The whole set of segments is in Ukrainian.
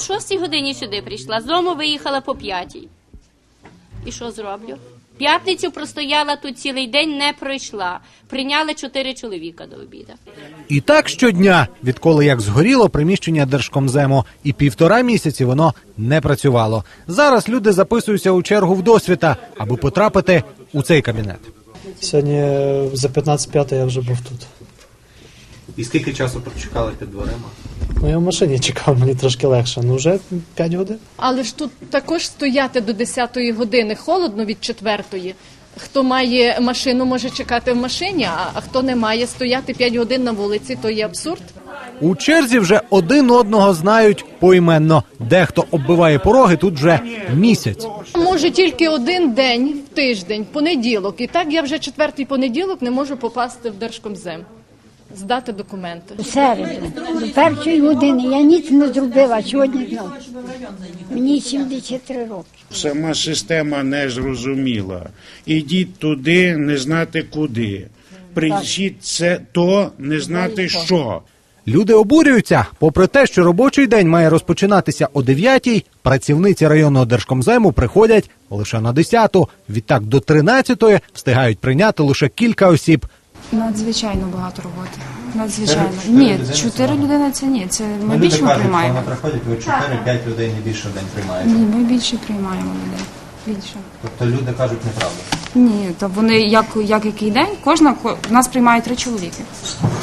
в шостій годині сюди прийшла, з дому виїхала по п'ятій. І що зроблю? П'ятницю простояла тут цілий день, не пройшла. Прийняли чотири чоловіка до обіду. І так щодня, відколи як згоріло приміщення Держкомзему, і півтора місяці воно не працювало. Зараз люди записуються у чергу в досвіта, аби потрапити у цей кабінет. Сьогодні е, за 15.05 я вже був тут. І скільки часу прочекали під дверима? Ну я в машині чекав, мені трошки легше. Ну вже 5 годин. Але ж тут також стояти до 10-ї години холодно від 4-ї. Хто має машину, може чекати в машині, а, а хто не має стояти 5 годин на вулиці, то є абсурд. У черзі вже один одного знають поіменно. Дехто оббиває пороги тут вже місяць. Може тільки один день в тиждень, понеділок. І так я вже четвертий понеділок не можу попасти в Держкомзем, здати документи. У середу, до першої години я ніч не зробила, сьогодні знову. Мені 73 роки. Сама система не зрозуміла. Ідіть туди, не знати куди. Прийшіть це то, не знати що. Люди обурюються. Попри те, що робочий день має розпочинатися о 9-й, працівниці районного держкомзему приходять лише на 10-ту. Відтак до 13-ї встигають прийняти лише кілька осіб. Надзвичайно багато роботи. Надзвичайно. Ні, чотири людини це ні. Це ми більше приймаємо. приходять, ви 4-5 людей не більше в день приймаєте. Ні, ми більше приймаємо людей. Більше. Тобто люди кажуть неправду. Ні, то вони як, як який день, кожна ко- нас приймає три чоловіки.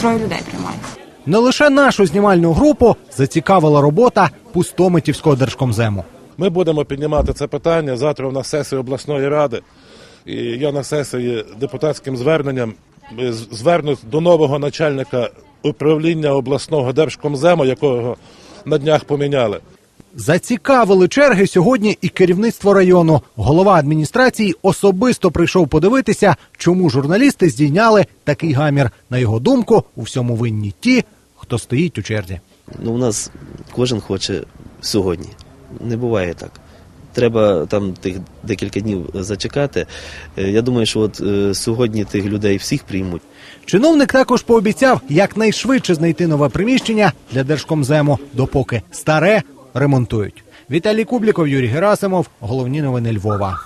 Троє людей приймають. Не лише нашу знімальну групу зацікавила робота Пустомитівського держкомзему. Ми будемо піднімати це питання завтра на сесії обласної ради. І я на сесії депутатським зверненням е, з- до нового начальника управління обласного держкомзему, якого на днях поміняли. Зацікавили черги сьогодні і керівництво району. Голова адміністрації особисто прийшов подивитися, чому журналісти здійняли такий гамір. На його думку, у всьому винні ті, хто стоїть у черзі. Ну, у нас кожен хоче сьогодні. Не буває так. Треба там тих декілька днів зачекати. Е, Я думаю, що от е, сьогодні тих людей всіх приймуть. Чиновник також пообіцяв якнайшвидше знайти нове приміщення для держкомзему, допоки старе ремонтують. Віталій Кубліков, Юрій Герасимов. Головні новини Львова.